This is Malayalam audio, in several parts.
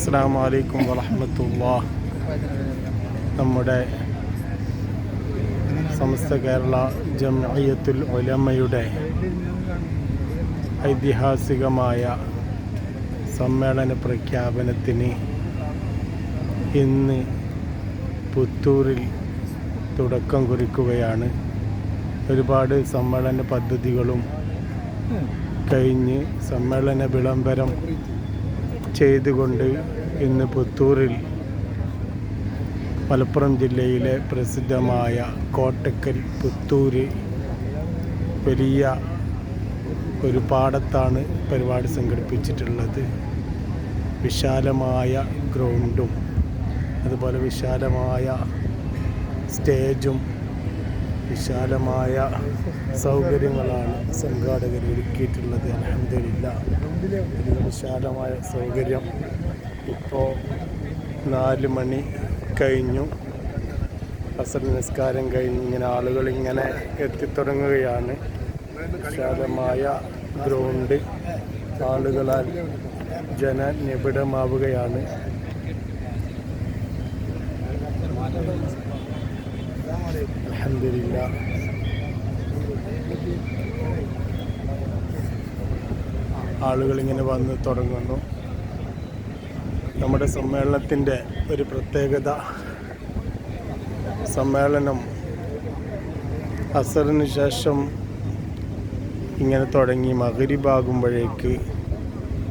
അസ്സാം വലൈക്കും വറഹമത്തുള്ള. നമ്മുടെ സമസ്ത കേരള ജംഇയ്യത്തുൽ ഉലമയുടെ ഐതിഹാസികമായ സമ്മേളന പ്രഖ്യാപനത്തിന് ഇന്ന് പുത്തൂരിൽ തുടക്കം കുറിക്കുകയാണ്. ഒരുപാട് സമ്മേളന പദ്ധതികളും കഴിഞ്ഞ് സമ്മേളന വിളംബരം ചെയ്തുകൊണ്ട് ഇന്ന് പുത്തൂരിൽ മലപ്പുറം ജില്ലയിലെ പ്രസിദ്ധമായ കോട്ടക്കൽ പുത്തൂര് വലിയ ഒരു പാടത്താണ് പരിപാടി സംഘടിപ്പിച്ചിട്ടുള്ളത്. വിശാലമായ ഗ്രൗണ്ടും അതുപോലെ വിശാലമായ സ്റ്റേജും വിശാലമായ സൗകര്യങ്ങളാണ് സംഘാടകർ ഒരുക്കിയിട്ടുള്ളത്. അലഹമില്ല വിശാലമായ സൗകര്യം ഇപ്പോൾ നാല് മണി കഴിഞ്ഞു. അസർ നിസ്കാരം കഴിഞ്ഞ് ഇങ്ങനെ ആളുകൾ ഇങ്ങനെ എത്തിത്തുടങ്ങുകയാണ്. വിശാലമായ ഗ്രൗണ്ട് ആളുകളാൽ ജനനിബിഡമാവുകയാണ്. അലഹമില്ല ആളുകൾ ഇങ്ങനെ വന്ന് തുടങ്ങുന്നു. നമ്മുടെ സമ്മേളനത്തിന്റെ ഒരു പ്രത്യേകത സമ്മേളനം അസറിന് ശേഷം ഇങ്ങനെ തുടങ്ങി മകരിബാകുമ്പോഴേക്ക്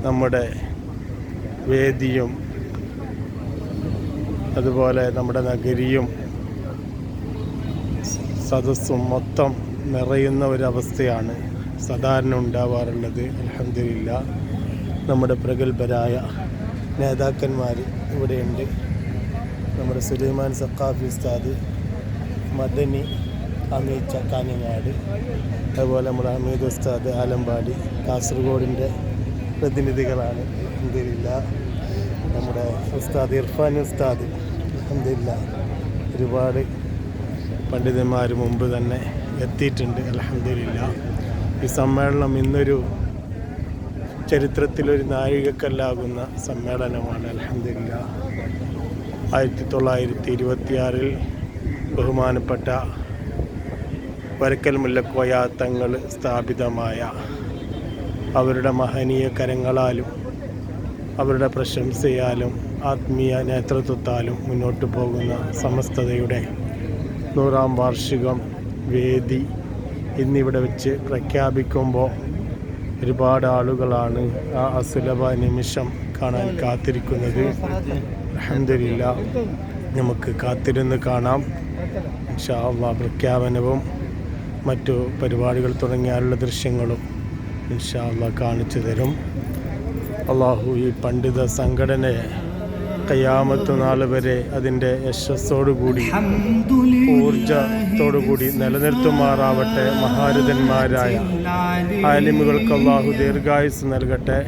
നമ്മുടെ വേദിയും അതുപോലെ നമ്മുടെ നഗരിയും സദസ്സും മൊത്തം നിറയുന്ന ഒരവസ്ഥയാണ് സാധാരണ ഉണ്ടാവാറുള്ളത്. അലഹമില്ല നമ്മുടെ പ്രഗത്ഭരായ നേതാക്കന്മാർ ഇവിടെയുണ്ട്. നമ്മുടെ സുലൈമാൻ സക്കാഫി ഉസ്താദ് മദനി അമീർ ചക്കാനിങ്ങാട് അതുപോലെ നമ്മുടെ അമീദ് ഉസ്താദ് ആലമ്പാടി കാസർഗോഡിന്റെ പ്രതിനിധികളാണ്. അലഹമില്ല നമ്മുടെ ഉസ്താദ് ഇർഫാൻ ഉസ്താദ് അലഹമില്ല ഒരുപാട് പണ്ഡിതന്മാർ മുമ്പ് തന്നെ എത്തിയിട്ടുണ്ട് അലഹമില്ല ഈ സമ്മേളനം ഇന്നൊരു ചരിത്രത്തിലൊരു നാഴികക്കല്ലാകുന്ന സമ്മേളനമാണ് അലഹമില്ല ആയിരത്തി തൊള്ളായിരത്തി ഇരുപത്തിയാറിൽ ബഹുമാനപ്പെട്ട വരക്കൽ മുല്ലക്കോയ തങ്ങൾ സ്ഥാപിതമായ അവരുടെ മഹനീയ കരങ്ങളാലും അവരുടെ പ്രശംസയാലും ആത്മീയ നേതൃത്വത്താലും മുന്നോട്ട് പോകുന്ന സമസ്തതയുടെ നൂറാം വാർഷികം വേദി എന്നിവിടെ വെച്ച് പ്രഖ്യാപിക്കുമ്പോൾ ഒരുപാട് ആളുകളാണ് ആ അസുലഭ നിമിഷം കാണാൻ കാത്തിരിക്കുന്നത്. അഹമ്മദില്ല നമുക്ക് കാത്തിരുന്ന് കാണാം. ഇൻഷാ അള്ളാ പ്രഖ്യാപനവും മറ്റു പരിപാടികൾ തുടങ്ങിയാലുള്ള ദൃശ്യങ്ങളും ഇൻഷാ അള്ളാ കാണിച്ചു തരും. അള്ളാഹു ഈ പണ്ഡിത സംഘടനയെ കയ്യാമത്ത് നാൾ വരെ അതിന്റെ യശസ്സോടുകൂടി ഊർജത്തോടുകൂടി നിലനിർത്തുമാറാവട്ടെ മഹാരഥന്മാരായ ആലിമുകൾക്ക് അള്ളാഹു ദീർഘായുസ് നൽകട്ടെ.